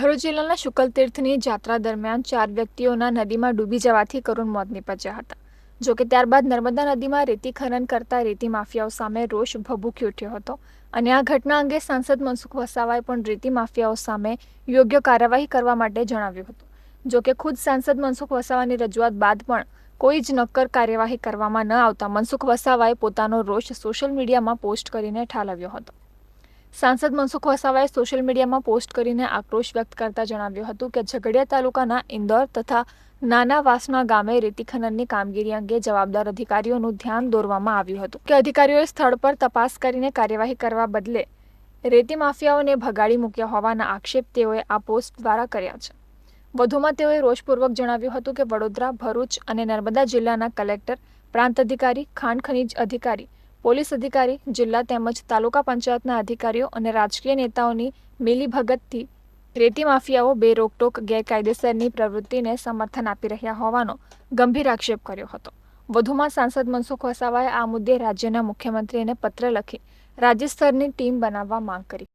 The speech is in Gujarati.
ભરૂચ જિલ્લાના શુકલતીર્થની જાત્રા દરમિયાન ચાર વ્યક્તિઓના નદીમાં ડૂબી જવાથી કરુણ મોત નીપજ્યા હતા. જોકે ત્યારબાદ નર્મદા નદીમાં રેતી ખનન કરતા રેતી માફિયાઓ સામે રોષ ભભૂકી ઉઠ્યો હતો અને આ ઘટના અંગે સાંસદ મનસુખ વસાવાએ પણ રેતી માફિયાઓ સામે યોગ્ય કાર્યવાહી કરવા માટે જણાવ્યું હતું. જોકે ખુદ સાંસદ મનસુખ વસાવાની રજૂઆત બાદ પણ કોઈ જ નક્કર કાર્યવાહી કરવામાં ન આવતા મનસુખ વસાવાએ પોતાનો રોષ સોશિયલ મીડિયામાં પોસ્ટ કરીને ઠાલવ્યો હતો. સાંસદ મનસુખ વસાવાએ સોશિયલ મીડિયામાં પોસ્ટ કરીને આક્રોશ વ્યક્ત કરતા જણાવ્યું હતું કે ઝઘડિયા તાલુકાના ઇન્દોર તથા નાના વાસના ગામે રેતી ખનનની કામગીરી અંગે જવાબદાર અધિકારીઓનું ધ્યાન દોરવામાં આવ્યું હતું કે અધિકારીઓએ સ્થળ પર તપાસ કરીને કાર્યવાહી કરવા બદલે રેતી માફિયાઓને ભગાડી મૂક્યા હોવાના આક્ષેપ તેઓએ આ પોસ્ટ દ્વારા કર્યા છે. વધુમાં તેઓએ રોષપૂર્વક જણાવ્યું હતું કે વડોદરા, ભરૂચ અને નર્મદા જિલ્લાના કલેક્ટર, પ્રાંત અધિકારી, ખાણ ખનીજ અધિકારી પોલીસ અધિકારી, જિલ્લા તેમજ તાલુકા પંચાયતના અધિકારીઓ અને રાજકીય નેતાઓની મિલીભગતથી રેતી માફિયાઓ બે રોકટોક ગેરકાયદેસરની પ્રવૃત્તિને સમર્થન આપી રહ્યા હોવાનો ગંભીર આક્ષેપ કર્યો હતો. વધુમાં સાંસદ મનસુખ વસાવાએ આ મુદ્દે રાજ્યના મુખ્યમંત્રીને પત્ર લખી રાજ્ય સ્તરની ટીમ બનાવવા માંગ કરી.